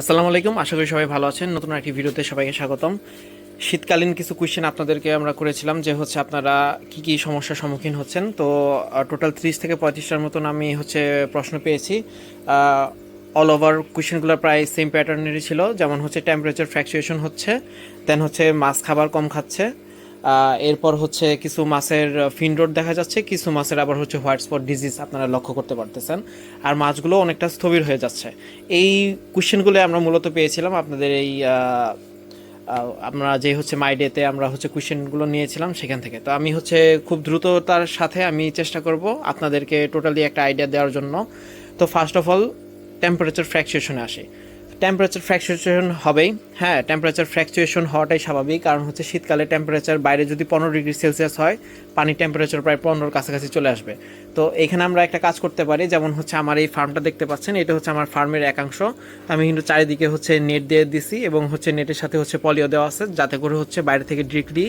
আসসালামু আলাইকুম, আশা করি সবাই ভালো আছেন। নতুন একটি ভিডিওতে সবাইকে স্বাগতম। শীতকালীন কিছু কোয়েশ্চেন আপনাদেরকে আমরা করেছিলাম যে হচ্ছে আপনারা কি কি সমস্যার সম্মুখীন হচ্ছেন। তো টোটাল ত্রিশ থেকে পঁয়ত্রিশটার মতন আমি হচ্ছে প্রশ্ন পেয়েছি। অল ওভার কোয়েশ্চেনগুলো প্রায় সেম প্যাটার্নেরই ছিল। যেমন হচ্ছে টেম্পারেচার ফ্র্যাকচুয়েশন হচ্ছে দেন হচ্ছে মাছ খাবার কম খাচ্ছে। এরপর হচ্ছে কিছু মাছের ফিনডোর দেখা যাচ্ছে, কিছু মাছের আবার হচ্ছে হোয়াইট স্পট ডিজিজ আপনারা লক্ষ্য করতে পারতেছেন। আর মাছগুলো অনেকটা স্থবির হয়ে যাচ্ছে। এই কোশ্চেনগুলো আমরা মূলত পেয়েছিলাম আপনাদের এই আমরা যে হচ্ছে মাইডেতে আমরা হচ্ছে কোশ্চেনগুলো নিয়েছিলাম সেখান থেকে। তো আমি হচ্ছে খুব দ্রুততার সাথে আমি চেষ্টা করব আপনাদেরকে টোটালি একটা আইডিয়া দেওয়ার জন্য। তো ফার্স্ট অফ অল টেম্পারেচার ফ্র্যাকচুয়েশনে আসি। টেম্পারেচার ফ্র্যাকচুয়েশন হবেই। হ্যাঁ টেম্পারেচার ফ্র্যাকচুয়েশন হওয়াটাই স্বাভাবিক, কারণ হচ্ছে শীতকালে টেম্পারেচার বাইরে যদি পনেরো ডিগ্রি সেলসিয়াস হয়, পানির টেম্পারেচার প্রায় পনেরোর কাছাকাছি চলে আসবে। তো এখানে আমরা একটা কাজ করতে পারি, যেমন হচ্ছে আমার এই ফার্মটা দেখতে পাচ্ছেন, এটা হচ্ছে আমার ফার্মের একাংশ। আমি কিন্তু চারিদিকে হচ্ছে নেট দিয়ে দিছি এবং হচ্ছে নেটের সাথে হচ্ছে পলিও দেওয়া আছে, যাতে করে হচ্ছে বাইরে থেকে ডিরেক্টলি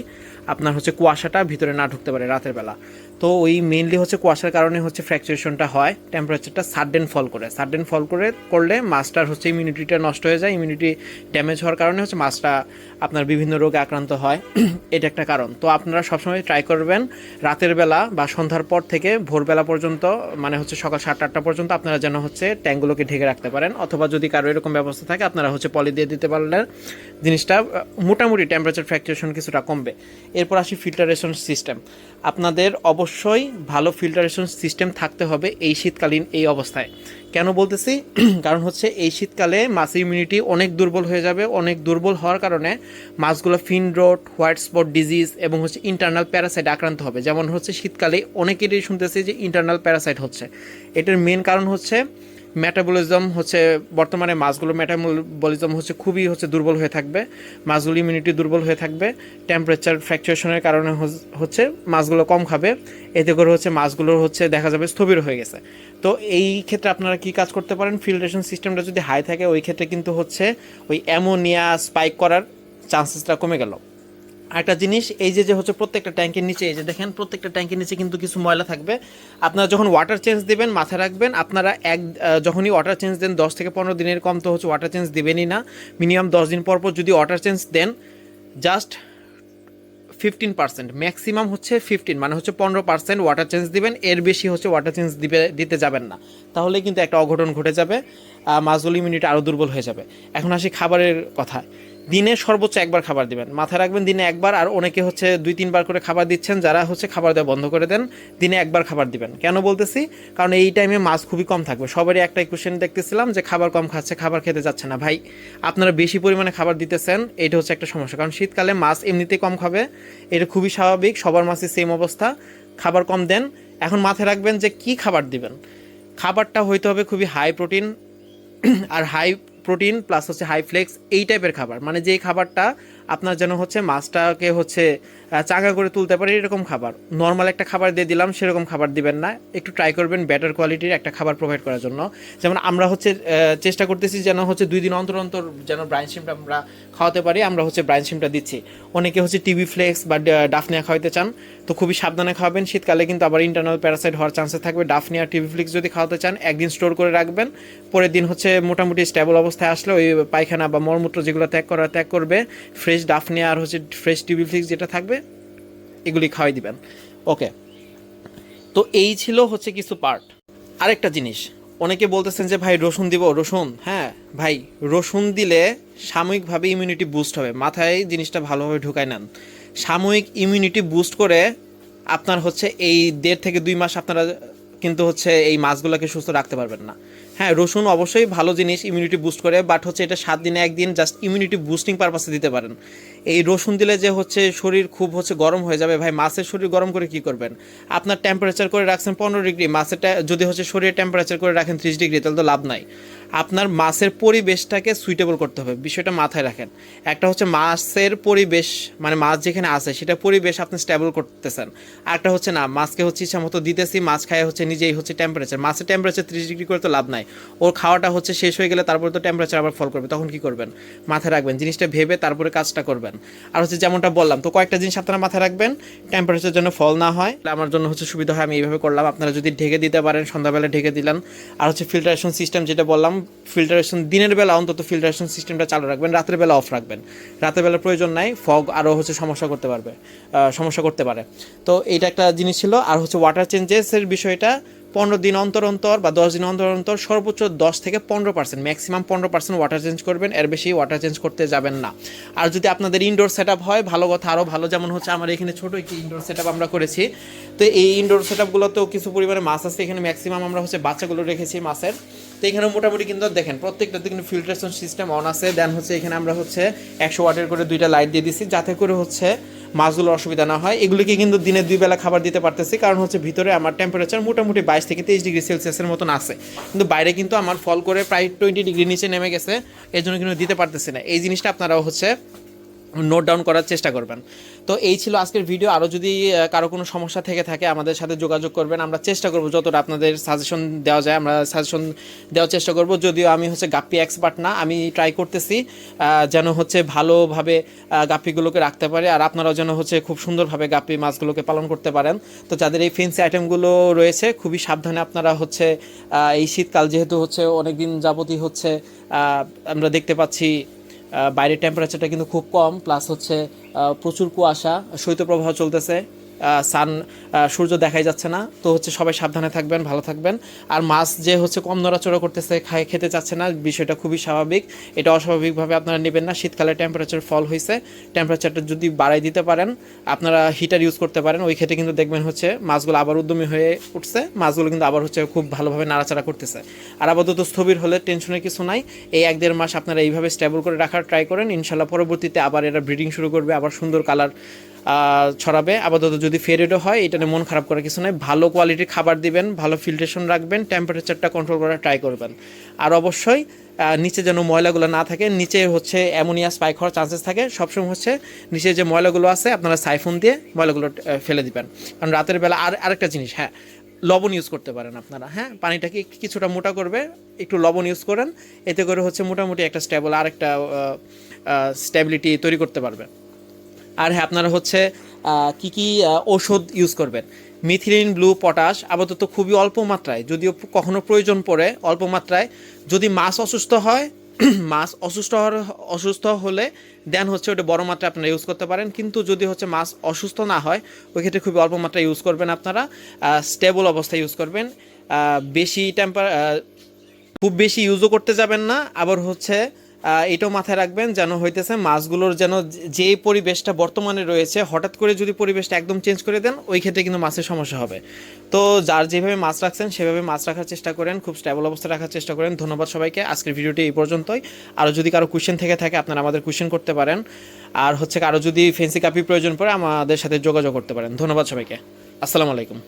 আপনার হচ্ছে কুয়াশাটা ভিতরে না ঢুকতে পারে রাতের বেলা। তো ওই মেনলি হচ্ছে কুয়াশার কারণে হচ্ছে ফ্র্যাকচুয়েশনটা হয় টেম্পারেচারটা সাডেন ফল করে। সাডেন ফল করে, করলে মাছটার হচ্ছে ইমিউনিটিটা নষ্ট হয়ে যায় ইমিউনিটি ড্যামেজ হওয়ার কারণে হচ্ছে মাছটা আপনার বিভিন্ন রোগে আক্রান্ত হয়। এটা একটা কারণ। তো আপনারা সবসময় ট্রাই করবেন রাতের বেলা বা সন্ধ্যার পর থেকে ভোরবেলা পর্যন্ত মানে হচ্ছে সকাল সাতটা আটটা পর্যন্ত আপনারা যেন হচ্ছে ট্যাঙ্কগুলোকে ঢেকে রাখতে পারেন, অথবা যদি কারও এরকম ব্যবস্থা থাকে, আপনারা হচ্ছে পলি দিয়ে দিতে পারলেন জিনিসটা মোটামুটি টেম্পারেচার ফ্র্যাকচুয়েশন কিছুটা কমবে। এরপর আসি ফিল্টারেশন সিস্টেম আপনাদের অবশ্যই ভালো ফিল্টারেশন সিস্টেম থাকতে হবে এই শীতকালীন এই অবস্থায়। কেন বলতেছি? কারণ হচ্ছে এই শীতকালে মাছ ইমিউনিটি অনেক দুর্বল হয়ে যাবে। অনেক দুর্বল হওয়ার কারণে মাছগুলো fin rot white spot disease এবং হচ্ছে ইন্টারনাল প্যারাসাইট আক্রান্ত হবে। যেমন হচ্ছে শীতকালে অনেকেরই শুনতেছি যে ইন্টারনাল প্যারাসাইট হচ্ছে। এটার মেন কারণ হচ্ছে মেটাবলিজম হচ্ছে, বর্তমানে মাছগুলো মেটাবলিজম হচ্ছে খুবই হচ্ছে দুর্বল হয়ে থাকবে। মাছগুলো ইমিউনিটি দুর্বল হয়ে থাকবে। টেম্পারেচার ফ্র্যাকচুয়েশনের কারণে হচ- হচ্ছে মাছগুলো কম খাবে। এতে করে হচ্ছে মাছগুলোর হচ্ছে দেখা যাবে স্থবির হয়ে গেছে। তো এই ক্ষেত্রে আপনারা কি কাজ করতে পারেন? ফিল্ট্রেশন সিস্টেমটা যদি হাই থাকে, ওই ক্ষেত্রে কিন্তু হচ্ছে ওই অ্যামোনিয়া স্পাইক করার চান্সেসটা কমে গেল। একটা জিনিস, এই যে যে হচ্ছে প্রত্যেকটা ট্যাঙ্কের নিচে, এই যে দেখেন, প্রত্যেকটা ট্যাঙ্কের নিচে কিন্তু কিছু ময়লা থাকবে। আপনারা যখন ওয়াটার চেঞ্জ দেবেন, মাথায় রাখবেন, আপনারা এক যখনই ওয়াটার চেঞ্জ দেন, দশ থেকে পনেরো দিনের কম তো হচ্ছে ওয়াটার চেঞ্জ দেবেনই না। মিনিমাম দশ দিন পর পর যদি ওয়াটার চেঞ্জ দেন জাস্ট ফিফটিন পার্সেন্ট ম্যাক্সিমাম হচ্ছে ফিফটিন মানে হচ্ছে পনেরো পার্সেন্ট ওয়াটার চেঞ্জ দিবেন, এর বেশি হচ্ছে ওয়াটার চেঞ্জ দিবে, দিতে যাবেন না। তাহলে কিন্তু একটা অঘটন ঘটে যাবে মাছগুলো ইমিউনিটি আরও দুর্বল হয়ে যাবে। এখন আসি খাবারের কথা দিনে সর্বোচ্চ একবার খাবার দিবেন। মাথায় রাখবেন, দিনে একবার আর অনেকে হচ্ছে দুই, তিনবার করে খাবার দিচ্ছেন, যারা হচ্ছে খাবার দেওয়া বন্ধ করে দেন, দিনে একবার খাবার দিবেন। কেন বলতেছি? কারণ এই টাইমে মাছ খুবই কম থাকবে। সবারই একটা কোশ্চেন দেখতেছিলাম যে খাবার কম খাচ্ছে, খাবার খেতে যাচ্ছে না। ভাই, আপনারা বেশি পরিমাণে খাবার দিতেছেন এটা হচ্ছে একটা সমস্যা। কারণ শীতকালে মাছ এমনিতেই কম খাবে, এটা খুবই স্বাভাবিক, সবার মাছই সেম অবস্থা। খাবার কম দেন। এখন মাথায় রাখবেন যে কি খাবার দিবেন? খাবারটা হইতে হবে খুবই হাই প্রোটিন আর হাই প্রোটিন প্লাস হচ্ছে হাই ফ্লেক্স এই টাইপের খাবার। মানে যে খাবারটা আপনার যেন হচ্ছে মাছটাকে হচ্ছে চাঙ্গা করে তুলতে পারে এরকম খাবার। নর্মাল একটা খাবার দিয়ে দিলাম, সেরকম খাবার দিবেন না। একটু ট্রাই করবেন বেটার কোয়ালিটির একটা খাবার প্রোভাইড করার জন্য। যেমন আমরা হচ্ছে চেষ্টা করতেছি যেন হচ্ছে দুই দিন অন্তর অন্তর যেন ব্রাইন সিমটা আমরা খাওয়াতে পারি, আমরা হচ্ছে ব্রাইন সিমটা দিচ্ছি। অনেকে হচ্ছে টিভি ফ্লেক্স বা ডাফনিয়া খাওয়াতে চান, তো খুবই সাবধানে খাওয়াবেন। শীতকালে কিন্তু আবার ইন্টারনাল প্যারাসাইট হওয়ার চান্সেস থাকবে। ডাফনিয়া টিভি ফ্লেক্স যদি খাওয়াতে চান, একদিন স্টোর করে রাখবেন। পরের দিন হচ্ছে মোটামুটি স্টেবল অবস্থায় আসলে ওই পায়খানা বা মলমূত্র যেগুলো ত্যাগ করা, ত্যাগ করবে ফ্রেশ ডাফনিয়া আর হচ্ছে ফ্রেশ টিভি ফ্লেক্স যেটা থাকবে, এগুলি খাওয়াই দিবেন। ওকে। তো এই ছিল হচ্ছে কিছু পার্ট আরেকটা জিনিস, অনেকে বলতেছেন যে, ভাই, রসুন দিব, রসুন? হ্যাঁ ভাই, রসুন দিলে সাময়িকভাবে ইমিউনিটি বুস্ট হবে। মাথায় জিনিসটা ভালোভাবে ঢুকায় নেন। সাময়িক ইমিউনিটি বুস্ট করে আপনার হচ্ছে এই দেড় থেকে দুই মাস আপনারা কিন্তু হচ্ছে এই মাছগুলোকে সুস্থ রাখতে পারবেন না। হ্যাঁ রসুন অবশ্যই ভালো জিনিস ইমিউনিটি বুস্ট করে বাট হচ্ছে এটা সাত দিনে একদিন জাস্ট ইমিউনিটি বুস্টিং পারপাসে দিতে পারেন। এই রসুন দিলে যে হচ্ছে শরীর খুব হচ্ছে গরম হয়ে যাবে, ভাই মাছের শরীর গরম করে কি করবেন? আপনার টেম্পারেচার করে রাখছেন পনেরো ডিগ্রি মাছেরটা যদি হচ্ছে শরীরের টেম্পারেচার করে রাখেন ত্রিশ ডিগ্রি তাহলে তো লাভ নাই। আপনার মাছের পরিবেশটাকে সুইটেবল করতে হবে, বিষয়টা মাথায় রাখেন। একটা হচ্ছে মাছের পরিবেশ মানে মাছ যেখানে আছে, সেটা পরিবেশ আপনি স্টেবল করতেছেন। আর একটা হচ্ছে না, মাছকে হচ্ছে ইচ্ছা মতো দিতেছি, মাছ খায় হচ্ছে নিজেই হচ্ছে টেম্পারেচার মাছের টেম্পারেচার ত্রিশ ডিগ্রি করে তো লাভ নাই। ওর খাওয়াটা হচ্ছে শেষ হয়ে গেলে তারপরে তো টেম্পারেচার আবার ফল করবে, তখন কি করবেন? মাথায় রাখবেন, জিনিসটা ভেবে তারপরে কাজটা করবেন। আর হচ্ছে যেমনটা বললাম, তো কয়েকটা জিনিস আপনারা মাথায় রাখবেন টেম্পারেচার জন্য ফল না হয়। আমার জন্য হচ্ছে সুবিধা হয়, আমি এইভাবে করলাম। আপনারা যদি ঢেকে দিতে পারেন, সন্ধ্যাবেলা ঢেকে দিলেন। আর হচ্ছে ফিল্টারেশন সিস্টেম যেটা বললাম ফিল্টারেশন দিনের বেলা অন্তত ফিল্টারেশন সিস্টেমটা চালু রাখবেন, রাতের বেলা অফ রাখবেন। রাতের বেলা প্রয়োজন নাই ফগ আরও হচ্ছে সমস্যা করতে পারবে সমস্যা করতে পারে। তো এইটা একটা জিনিস ছিল। আর হচ্ছে ওয়াটার চেঞ্জেসের বিষয়টা পনেরো দিন অন্তর অন্তর বা দশ দিন অন্তর অন্তর সর্বোচ্চ দশ থেকে পনেরো পার্সেন্ট ম্যাক্সিমাম পনেরো পার্সেন্ট ওয়াটার চেঞ্জ করবেন, এর বেশি ওয়াটার চেঞ্জ করতে যাবেন না। আর যদি আপনাদের ইনডোর সেট হয়, ভালো কথা আরও ভালো, যেমন হচ্ছে আমার এখানে ছোটো একটি ইনডোর সেট আমরা করেছি। তো এই ইনডোর সেট আপগুলোতেও কিছু পরিমাণে মাছ আছে, এখানে ম্যাক্সিমাম আমরা হচ্ছে বাচ্চাগুলো রেখেছি মাছের। তো এখানে মোটামুটি কিন্তু দেখেন প্রত্যেকটাতে কিন্তু ফিল্টারেশন সিস্টেম অন আছে। দেন হচ্ছে এখানে আমরা হচ্ছে একশো ওয়াটের করে দুইটা লাইট দিয়ে দিছি, যাতে করে হচ্ছে মাছগুলোর অসুবিধা না হয়। এগুলিকে কিন্তু দিনে দুই বেলা খাবার দিতে পারতেছি, কারণ হচ্ছে ভিতরে আমার টেম্পারেচার মোটামুটি বাইশ থেকে তেইশ ডিগ্রি সেলসিয়াসের মতন আছে। কিন্তু বাইরে কিন্তু আমার ফল করে প্রায় টোয়েন্টি ডিগ্রি নিচে নেমে গেছে এই জন্য কিন্তু দিতে পারতেছি না। এই জিনিসটা আপনারাও হচ্ছে নোট ডাউন করার চেষ্টা করবেন। তো এই ছিল আজকের ভিডিও আরও যদি কারও কোনো সমস্যা থেকে থাকে, আমাদের সাথে যোগাযোগ করবেন। আমরা চেষ্টা করব যতটা আপনাদের সাজেশন দেওয়া যায়, আমরা সাজেশন দেওয়ার চেষ্টা করব। যদিও আমি হচ্ছে গাপ্পি এক্সপার্ট না, আমি ট্রাই করতেছি যেন হচ্ছে ভালোভাবে গাপ্পিগুলোকে রাখতে পারে। আর আপনারাও যেন হচ্ছে খুব সুন্দরভাবে গাপ্পি মাছগুলোকে পালন করতে পারেন। তো যাদের এই ফেন্সি আইটেমগুলো রয়েছে, খুবই সাবধানে আপনারা হচ্ছে এই শীতকাল যেহেতু হচ্ছে অনেক দিন যাবতই হচ্ছে আমরা দেখতে পাচ্ছি বাইরের টেম্পারেচারটা কিন্তু খুব কম প্লাস হচ্ছে প্রচুর কুয়াশা শৈত্যপ্রবাহ চলতেছে। সান সূর্য দেখাই যাচ্ছে না। তো হচ্ছে সবাই সাবধানে থাকবেন, ভালো থাকবেন। আর মাছ যে হচ্ছে কম নড়াচড়া করতেছে, খায়, খেতে চাচ্ছে না, বিষয়টা খুবই স্বাভাবিক। এটা অস্বাভাবিকভাবে আপনারা নেবেন না। শীতকালে টেম্পারেচার ফল হয়েছে টেম্পারেচারটা যদি বাড়াই দিতে পারেন, আপনারা হিটার ইউজ করতে পারেন। ওই ক্ষেত্রে কিন্তু দেখবেন হচ্ছে মাছগুলো আবার উদ্যমী হয়ে উঠছে। মাছগুলো কিন্তু আবার হচ্ছে খুব ভালোভাবে নাড়াচাড়া করতেছে। আর আপাতত স্থবির হলে টেনশনের কিছু নাই। এই এক দেড় মাস আপনারা এইভাবে স্টেবল করে রাখার ট্রাই করেন। ইনশাল্লাহ পরবর্তীতে আবার এরা ব্রিডিং শুরু করবে, আবার সুন্দর কালার ছড়াবে। আপাতত যদি ফেরেডও হয়, এটা মন খারাপ করার কিছু নয় ভালো কোয়ালিটির খাবার দিবেন, ভালো ফিল্ট্রেশন রাখবেন টেম্পারেচারটা কন্ট্রোল করার ট্রাই করবেন। আর অবশ্যই নিচে যেন ময়লাগুলো না থাকে, নিচে হচ্ছে অ্যামোনিয়া স্পাইক হওয়ার চান্সেস থাকে। সবসময় হচ্ছে নিচে যে ময়লাগুলো আছে, আপনারা সাইফোন দিয়ে ময়লাগুলো ফেলে দিবেন। কারণ রাতের বেলা আর, আরেকটা জিনিস হ্যাঁ লবণ ইউজ করতে পারেন আপনারা হ্যাঁ? পানিটাকে একটু কিছুটা মোটা করবে, একটু লবণ ইউজ করেন, এতে করে হচ্ছে মোটামুটি একটা স্টেবল আরেকটা স্টেবিলিটি তৈরি করতে পারবে আর হ্যাঁ আপনারা হচ্ছে কি কি ঔষধ ইউজ করবেন? মিথিলিন, ব্লু, পটাশ, আপাতত খুবই অল্প মাত্রায়, যদিও কখনো প্রয়োজন পড়ে অল্প মাত্রায়। যদি মাছ অসুস্থ হয়, মাছ অসুস্থ অসুস্থ হলে দেন হচ্ছে ওটা বড় মাত্রায় আপনারা ইউজ করতে পারেন। কিন্তু যদি হচ্ছে মাছ অসুস্থ না হয়, ওই ক্ষেত্রে খুবই অল্প মাত্রায় ইউজ করবেন আপনারা। স্টেবল অবস্থায় ইউজ করবেন। বেশি টেম্পার খুব বেশি ইউজও করতে যাবেন না। আবার হচ্ছে এটাও মাথায় রাখবেন যেন হইতেছে মাছগুলোর যেন যে- পরিবেশটা বর্তমানে রয়েছে, হঠাৎ করে যদি পরিবেশটা একদম চেঞ্জ করে দেন, ওই ক্ষেত্রে কিন্তু মাছের সমস্যা হবে। তো যার যেভাবে মাছ রাখছেন, সেভাবে মাছ রাখার চেষ্টা করেন, খুব স্টেবল অবস্থায় রাখার চেষ্টা করেন। ধন্যবাদ সবাইকে, আজকের ভিডিওটি এই পর্যন্তই। আরও যদি কারও কোয়েশ্চেন থেকে থাকে, আপনারা আমাদের কোয়েশ্চেন করতে পারেন। আর হচ্ছে কারও যদি ফেন্সি কাপি প্রয়োজন পড়ে, আমাদের সাথে যোগাযোগ করতে পারেন। ধন্যবাদ সবাইকে। আসসালামু আলাইকুম।